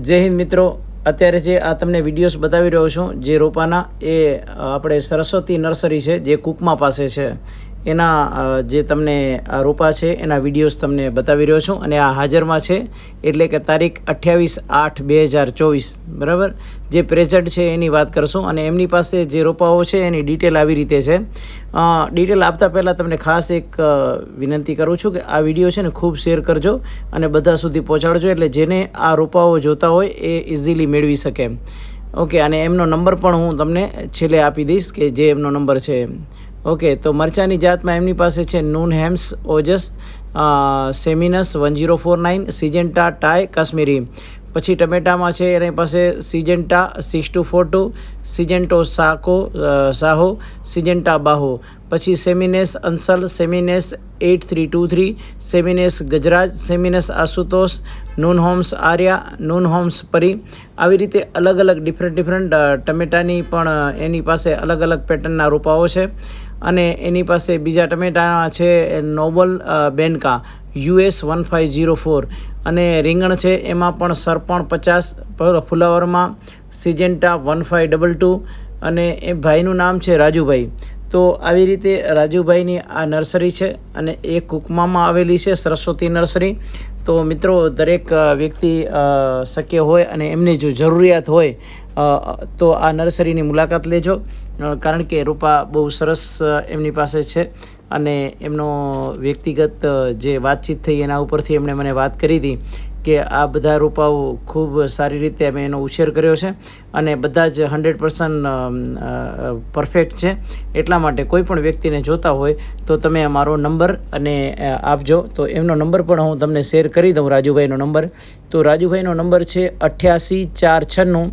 જય હિન્દ મિત્રો. અત્યારે જે આ તમને વિડીયોઝ બતાવી રહ્યો છું, જે રોપાના, એ આપણે સરસ્વતી નર્સરી છે, જે કુકમા પાસે છે. એના જે તમને રોપા છે, એના વિડીયોઝ તમને બતાવી રહ્યો છું અને આ હાજરમાં છે એટલે કે તારીખ અઠ્યાવીસ આઠ બે હજાર ચોવીસ, બરાબર? જે પ્રેઝન્ટ છે એની વાત કરશું અને એમની પાસે જે રોપાઓ છે એની ડિટેલ આવી રીતે છે. ડિટેલ આપતા પહેલાં તમને ખાસ એક વિનંતી કરું છું કે આ વીડિયો છે ને ખૂબ શેર કરજો અને બધા સુધી પહોંચાડજો એટલે જેને આ રોપાઓ જોતા હોય એ ઇઝીલી મેળવી શકે. ઓકે અને એમનો નંબર પણ હું તમને છેલ્લે આપી દઈશ કે જે એમનો નંબર છે. ઓકે તો મરચાની જાતમાં એમની પાસે છે Nunhems, Ojas Seminis one zero four nine, Syngenta, tie, Kashmiri. પછી ટમેટામાં છે એની પાસે Syngenta six two four two Syngenta સાકો Saaho, Syngenta બાહો. પછી Seminis Ansal Seminis eight three two three, Seminis Gajraj, Seminis Ashutosh Nunhems Arya Nunhems Pari. આવી રીતે અલગ અલગ ડિફરન્ટ ડિફરન્ટ ટમેટાની પણ એની પાસે અલગ અલગ પેટર્નના રોપાઓ છે. અને એની પાસે બીજા ટમેટા છે Nobel બેનકા. US one five zero four અને રીંગણ છે, એમાં પણ સરપણ પચાસ ફુલાવરમાં Syngenta one five double two અને એ ભાઈનું નામ છે રાજુભાઈ. તો આવી રીતે રાજુભાઈની આ નર્સરી છે અને એ કુકમામાં આવેલી છે સરસ્વતી નર્સરી. તો મિત્રો, દરેક વ્યક્તિ શક્ય હોય અને એમને જો જરૂરિયાત હોય તો આ નર્સરીની મુલાકાત લેજો. કારણ કે રોપા બહુ સરસ એમની પાસે છે. અને એમનો વ્યક્તિગત જે વાતચીત થઈ એના ઉપરથી એમણે મને વાત કરી હતી કે આ બધા રોપાઓ ખૂબ સારી રીતે અમે એનો ઉછેર કર્યો છે અને બધા જ હંડ્રેડ પર્સન્ટ પરફેક્ટ છે. એટલા માટે કોઈ પણ વ્યક્તિને જોતા હોય તો તમે અમારો નંબર અને આપજો. તો એમનો નંબર પણ હું તમને શેર કરી દઉં, રાજુભાઈનો નંબર. તો રાજુભાઈનો નંબર છે અઠ્યાસી ચાર છન્નું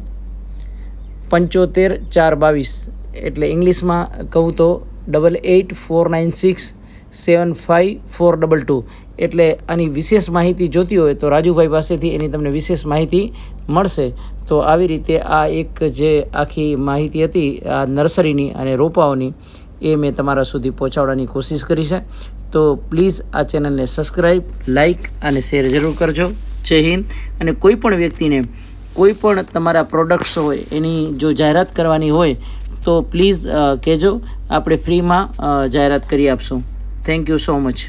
પંચોતેર ચાર બાવીસ. એટલે ઇંગ્લિશમાં કહું તો double eight four nine six seven five four double two એટલે આની વિશેષ માહિતી જોતી હોય તો રાજુભાઈ પાસેથી એની તમને વિશેષ માહિતી મળશે. તો આવી રીતે આ એક જે આખી માહિતી હતી, આ નર્સરીની અને રોપાઓની, એ મેં તમારા સુધી પહોંચાડવાની કોશિશ કરી છે. તો પ્લીઝ આ ચેનલને સબસ્ક્રાઈબ લાઇક અને શેર જરૂર કરજો. જય હિન્દ. અને કોઈ પણ વ્યક્તિને કોઈ પણ તમારા પ્રોડક્ટ્સ હોય, એની જો જાહેરાત કરવાની હોય તો પ્લીઝ કહેજો. આપણે ફ્રીમાં જાહેરાત કરી આપશું. Thank you so much